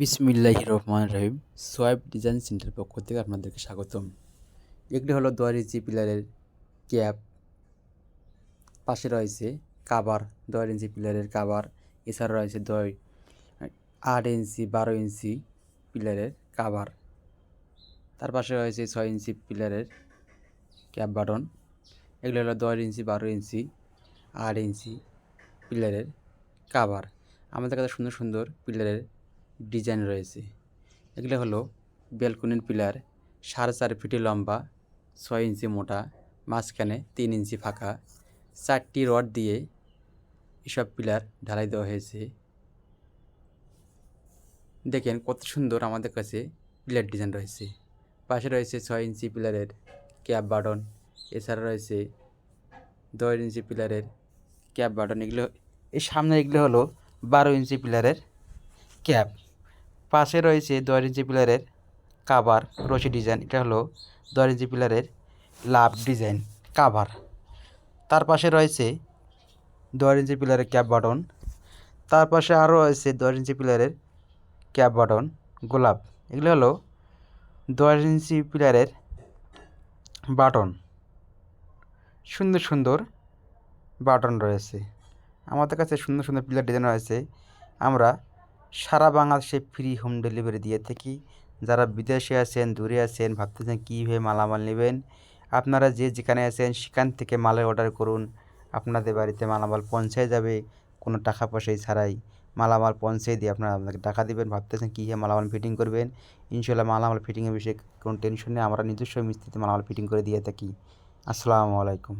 বিসমিল্লাহ রহমান রহিম। সোয়াইব ডিজাইন সেন্টার পক্ষ থেকে আপনাদেরকে স্বাগতম। এগুলি হলো দশ ইঞ্চি পিলারের ক্যাপ, পাশে রয়েছে কাবার দশ ইঞ্চি পিলারের কাবার এছাড়া রয়েছে দশ আট ইঞ্চি, বারো ইঞ্চি পিলারের কাবার। তার পাশে রয়েছে ছয় ইঞ্চি পিলারের ক্যাপ বাটন। এগুলো হলো দশ ইঞ্চি, বারো ইঞ্চি, আট ইঞ্চি পিলারের কাবার। আমাদের কাছে সুন্দর সুন্দর পিলারের ডিজাইন রয়েছে। এগুলো হলো ব্যালকনির পিলার, সাড়ে চার ফিটে লম্বা, ছয় ইঞ্চি মোটা, মাঝখানে তিন ইঞ্চি ফাঁকা। চারটি রড দিয়ে এসব পিলার ঢালাই দেওয়া হয়েছে। দেখেন কত সুন্দর আমাদের কাছে পিলার ডিজাইন রয়েছে। পাশে রয়েছে ছয় ইঞ্চি পিলারের ক্যাপ বাটন, এছাড়া রয়েছে দশ ইঞ্চি পিলারের ক্যাপ বাটন। এগুলো এই সামনে এগুলো হলো বারো ইঞ্চি পিলারের ক্যাপ। পাশে রয়েছে দশ ইঞ্চি পিলারের কাভার রশি ডিজাইন এটা হলো দশ ইঞ্চি পিলারের লাভ ডিজাইন কাভার তার পাশে রয়েছে দশ ইঞ্চি পিলারের ক্যাপ বাটন তার পাশে আরও রয়েছে দশ ইঞ্চি পিলারের ক্যাপ বাটন গোলাপ। এগুলো হলো দশ ইঞ্চি পিলারের বাটন সুন্দর সুন্দর বাটন রয়েছে। আমাদের কাছে সুন্দর সুন্দর পিলার ডিজাইন রয়েছে। আমরা সারা বাংলাদেশে ফ্রি হোম ডেলিভারি দিয়ে থাকি। যারা বিদেশে আছেন, দূরে আছেন, ভাবতেছেন কীভাবে মালামাল নেবেন, আপনারা যে যেখানে আছেন সেখান থেকে মালের অর্ডার করুন। আপনাদের বাড়িতে মালামাল পৌঁছায় যাবে, কোনো টাকা পয়সাই ছাড়াই। মালামাল পৌঁছে দিয়ে আপনারা আপনাকে টাকা দেবেন, ভাবতেছেন কীভাবে মালামাল ফিটিং করবেন। ইনশাল্লাহ মালামাল ফিটিংয়ের বিষয়ে কোনো টেনশন নেই, আমরা নিজস্ব মিস্ত্রিতে মালামাল ফিটিং করে দিয়ে থাকি। আসসালামু আলাইকুম।